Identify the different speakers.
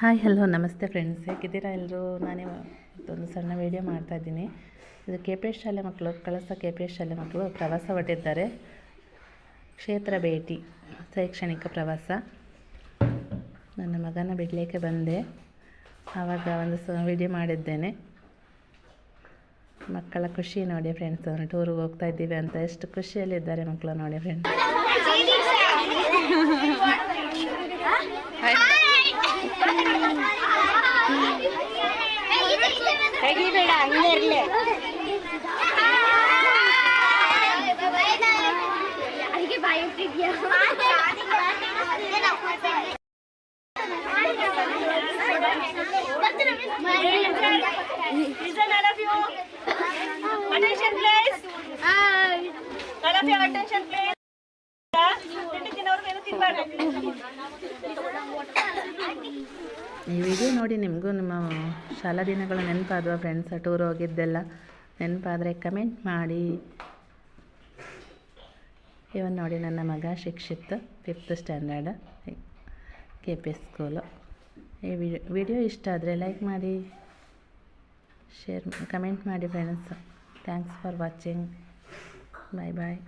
Speaker 1: Hi, hello, ನಮಸ್ತೆ friends ಹೇಗಿದ್ದೀರಾ ಎಲ್ಲರೂ? ನಾನೇ ಒಂದು ಸಣ್ಣ ವೀಡಿಯೋ ಮಾಡ್ತಾಯಿದ್ದೀನಿ ಇದು ಕೆ ಪಿ ಎಸ್ ಶಾಲೆ ಮಕ್ಕಳು, ಕಳಸ ಕೆ ಪಿ ಎಸ್ ಶಾಲೆ ಮಕ್ಕಳು ಪ್ರವಾಸ ಹೊಟ್ಟಿದ್ದಾರೆ ಕ್ಷೇತ್ರ ಭೇಟಿ, ಶೈಕ್ಷಣಿಕ ಪ್ರವಾಸ. ನನ್ನ ಮಗನ ಬಿಡಲಿಕ್ಕೆ ಬಂದೆ. ಆವಾಗ ಒಂದು ಸ ವೀಡಿಯೋ ಮಾಡಿದ್ದೇನೆ. ಮಕ್ಕಳ ಖುಷಿ ನೋಡಿ ಫ್ರೆಂಡ್ಸ್ ಟೂರಿಗೆ ಹೋಗ್ತಾ ಇದ್ದೀವಿ ಅಂತ. ಎಷ್ಟು ಖುಷಿಯಲ್ಲಿದ್ದಾರೆ ಮಕ್ಕಳು ನೋಡಿ ಫ್ರೆಂಡ್ಸ್
Speaker 2: ತೆಗಿಬೇಡ ಹಂಗೆ ಇರ್ಲಿ ಅದಕ್ಕೆ ಬಾಯಿ ಇಟ್ಟಿದ್ಯಾ
Speaker 3: Listen, all of you. Attention, please. All of you, attention, please. ತಿಂಡಿ ತಿನ್ನೋರು ಏನು ತಿನ್ಬಾರ್ದು
Speaker 1: ಈ ನೋಡಿ ನಿಮಗೂ ನಿಮ್ಮ ಶಾಲಾ ದಿನಗಳು ನೆನಪಾದವ ಫ್ರೆಂಡ್ಸ್ ಟೂರ್ ಹೋಗಿದ್ದೆಲ್ಲ ನೆನಪಾದರೆ ಕಮೆಂಟ್ ಮಾಡಿ. ಇವನ್ ನೋಡಿ ನನ್ನ ಮಗ Shikshith fifth standard K P school ಈ ವಿಡಿಯೋ ಇಷ್ಟ ಆದರೆ ಲೈಕ್ ಮಾಡಿ ಶೇರ್ ಕಮೆಂಟ್ ಮಾಡಿ friends thanks for watching bye bye